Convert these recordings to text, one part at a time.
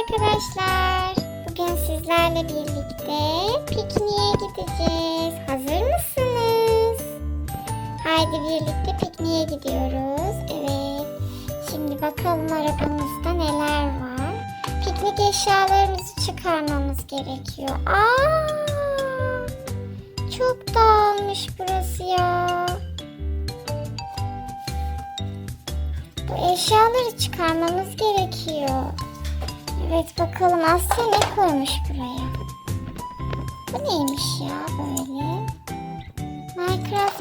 arkadaşlar. Bugün sizlerle birlikte pikniğe gideceğiz. Hazır mısınız? Haydi birlikte pikniğe gidiyoruz. Evet. Şimdi bakalım arabamızda neler var. Piknik eşyalarımızı çıkarmamız gerekiyor. Aa! Çok dağılmış burası ya. Bu eşyaları çıkarmamız gerekiyor. Evet bakalım Asya ne koymuş buraya? Bu neymiş ya böyle? Minecraft.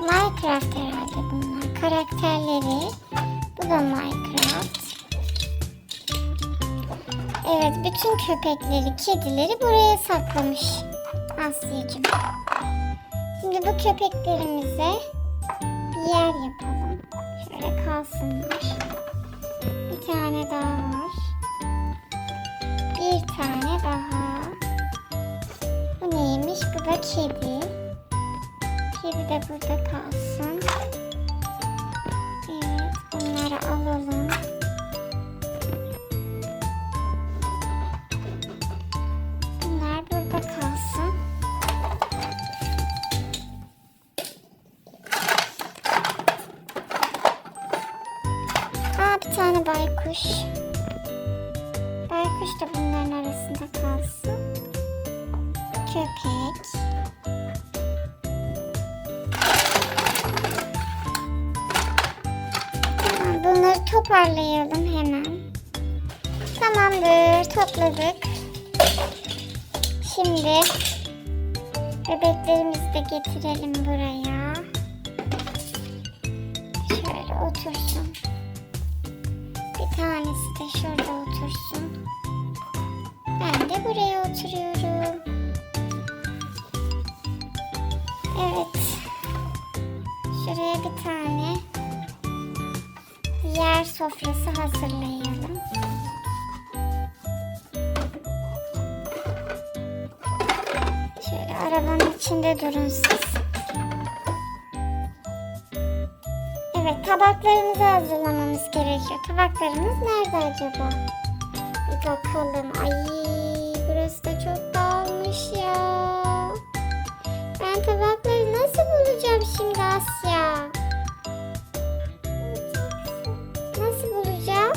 Minecraft herhalde bunlar. Karakterleri. Bu da Minecraft. Evet bütün köpekleri, kedileri buraya saklamış Asya'cığım. Şimdi bu köpeklerimize bir yer yapalım. Şöyle kalsınlar. Bir tane daha var. Bir tane daha. Bu neymiş? Bu da kedi. Kedi de burada kalsın. Bir tane baykuş. Baykuş da bunların arasında kalsın. Köpek. Tamam bunları toparlayalım hemen. Tamamdır topladık. Şimdi bebeklerimizi de getirelim buraya. Şöyle otursun. Bir tanesi de şurada otursun. Ben de buraya oturuyorum. Evet. Şuraya bir tane yer sofrası hazırlayalım. Şöyle arabanın içinde durun siz. Evet tabaklarımızı hazırlamamız gerekiyor. Tabaklarımız nerede acaba? Bir bakalım. Ay burası da çok dağılmış ya. Ben tabakları nasıl bulacağım şimdi Asya? Nasıl bulacağım?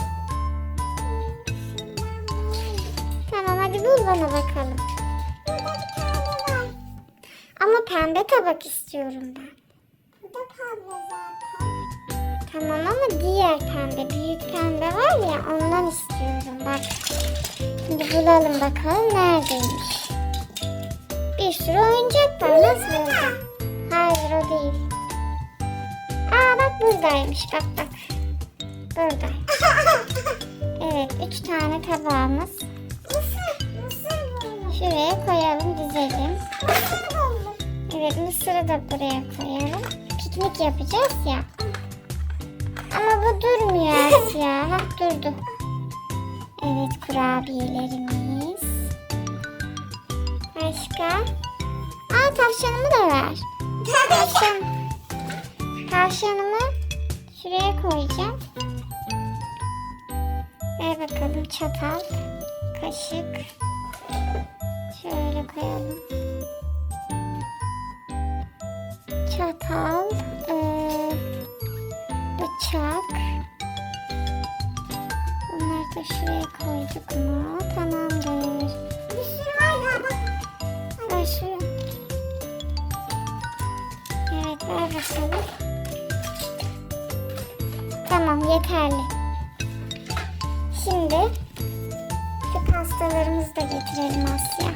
Tamam hadi bul bana bakalım. Ama pembe tabak istiyorum ben. Bu pembe zaten. Tamam ama diğer pembe, büyük pembe var ya ondan istiyorum bak. Şimdi bulalım bakalım neredeymiş. Bir sürü oyuncak var nasıl bulacağım? Hayır o değil. Aa bak buradaymış bak bak. Burada. Evet üç tane tabağımız. Şuraya koyalım dizelim. Evet mısırı da buraya koyalım. Piknik yapacağız ya. Ama bu durmuyor Asya. Ha durdu. Evet kurabiyelerimiz. Başka? Aa tavşanımı da ver. Tavşan. Tavşanımı şuraya koyacağım. Ver bakalım çatal, kaşık. Şöyle koyalım. Çatal, Da şuraya koyduk mu? Tamamdır. Bir sürü var ya bak. Ver şu. Evet ver bakalım. Tamam yeterli. Şimdi şu pastalarımızı da getirelim Asya.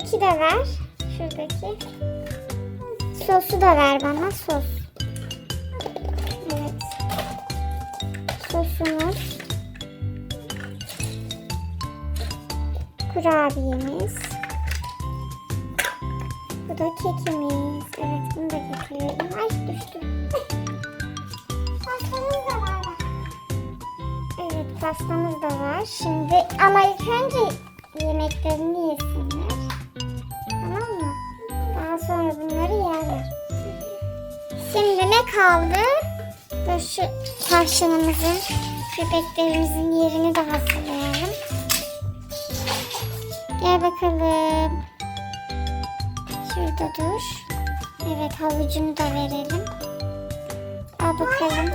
Keki de ver. Şuradaki. Sosu da ver bana. Sos. Evet. Sosumuz. kurabiyemiz. Bu da kekimiz. Evet bunu da getirelim. Ay düştü. Pastamız da var. Şimdi ama ilk önce yemeklerini yesinler. Daha sonra bunları yerler. Şimdi ne kaldı? Dur şu tavşanımızın, köpeklerimizin yerini de hazırlayalım. Gel bakalım. Şurada dur. Evet havucunu da verelim. Al bakalım.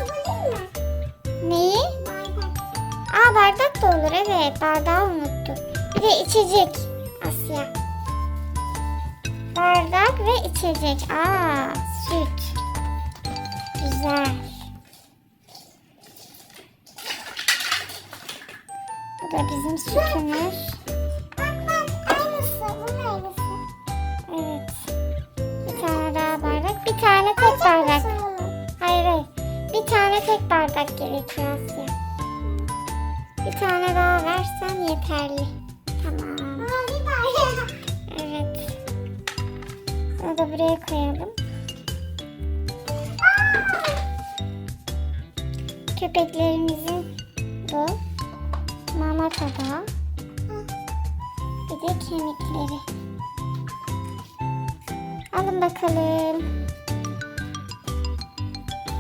Neyi? Bardak. Aa bardak da olur evet. Bardağı unuttuk. Bir de içecek. Bardak ve içecek. Aa süt. Güzel. Bu da bizim sütümüz. Bak bak aynısı. Bunun aynısı. Evet. Bir tane daha bardak. Bir tane tek bardak. Hayır hayır. Bir tane tek bardak gerekiyor Asya. Bir tane daha versen yeterli. Bunu da buraya koyalım. Köpeklerimizin bu. Mama tabağı. Bir de kemikleri. Alın bakalım.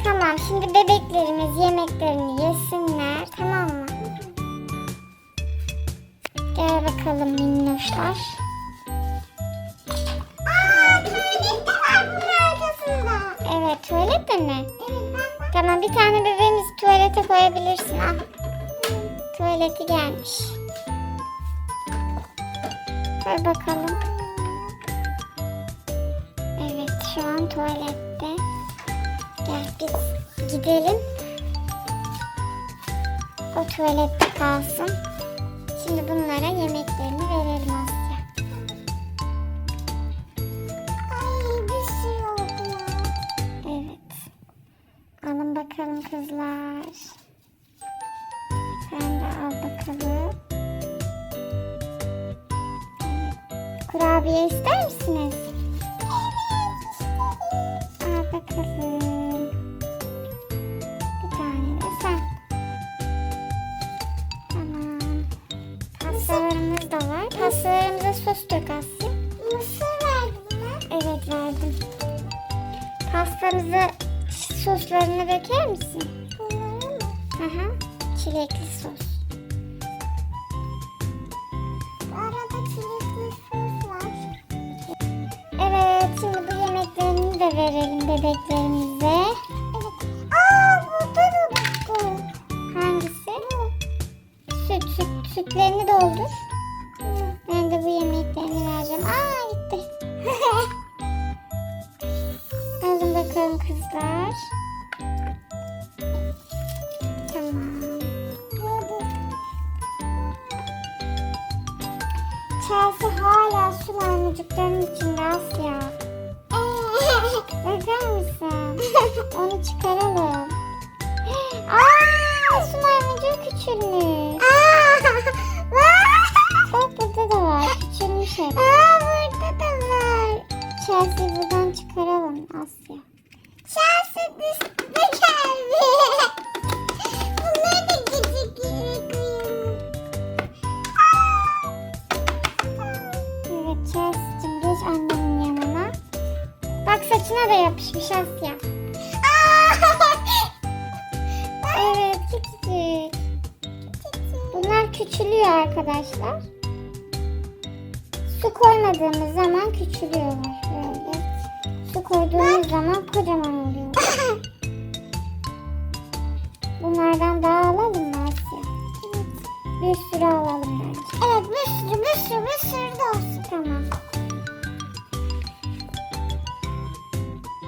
Tamam şimdi bebeklerimiz yemeklerini yesinler. Tamam mı? Gel bakalım minnoşlar. Tuvalet mi? Evet. Tamam bir tane bebeğimizi tuvalete koyabilirsin. Al. Tuvaleti gelmiş. Koy bakalım. Evet şu an tuvalette. Gel biz gidelim. O tuvalette kalsın. Şimdi bunlara yemeklerini verelim Kurabiye ister misiniz? Al bakalım. Bir tane de sen. Tamam. Pastalarımız da var. Pastalarımıza sos dök Asya. Mısır verdin mi? Evet verdim. Pastamıza soslarını döker misin? Bunları mı? Hı hı. Çilekli sos. De verelim bebeklerimize. Evet. Aa burada da baktı. Hangisi? Süt, süt, sütlerini doldur. Ben de bu yemeklerini vereceğim. Aa gitti. Alın bakalım kızlar. Tamam. Chelsea hala su maymucukların içinde Asya. Bakar mısın? Onu çıkaralım. Aa, su maymuncuğu küçülmüş. Saçına da yapışmış Asya. Evet küçücük. Bunlar küçülüyor arkadaşlar. Su koymadığımız zaman küçülüyorlar böyle. Su koyduğumuz zaman kocaman oluyor. Bunlardan daha alalım mı Asya? Bir sürü alalım bence. Evet bir sürü bir sürü bir sürü de olsun. Tamam.